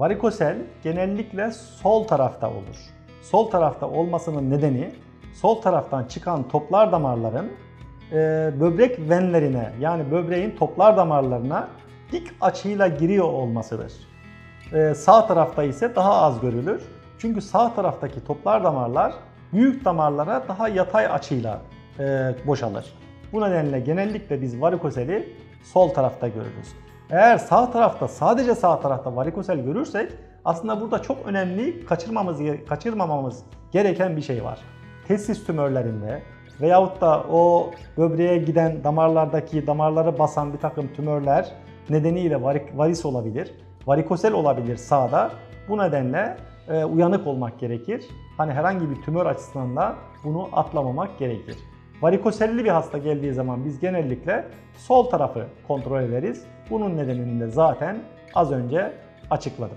Varikosel genellikle sol tarafta olur. Sol tarafta olmasının nedeni sol taraftan çıkan toplar damarların e, böbrek venlerine yani böbreğin toplar damarlarına dik açıyla giriyor olmasıdır. E, sağ tarafta ise daha az görülür. Çünkü sağ taraftaki toplar damarlar büyük damarlara daha yatay açıyla e, boşalır. Bu nedenle genellikle biz varikoseli sol tarafta görürüz. Eğer sağ tarafta sadece sağ tarafta varikosel görürsek aslında burada çok önemli kaçırmamız kaçırmamamız gereken bir şey var. Testis tümörlerinde veyahut da o böbreğe giden damarlardaki damarları basan bir takım tümörler nedeniyle varik- varis olabilir. Varikosel olabilir sağda. Bu nedenle e, uyanık olmak gerekir. Hani herhangi bir tümör açısından da bunu atlamamak gerekir. Varikoselli bir hasta geldiği zaman biz genellikle sol tarafı kontrol ederiz. Bunun nedenini de zaten az önce açıkladım.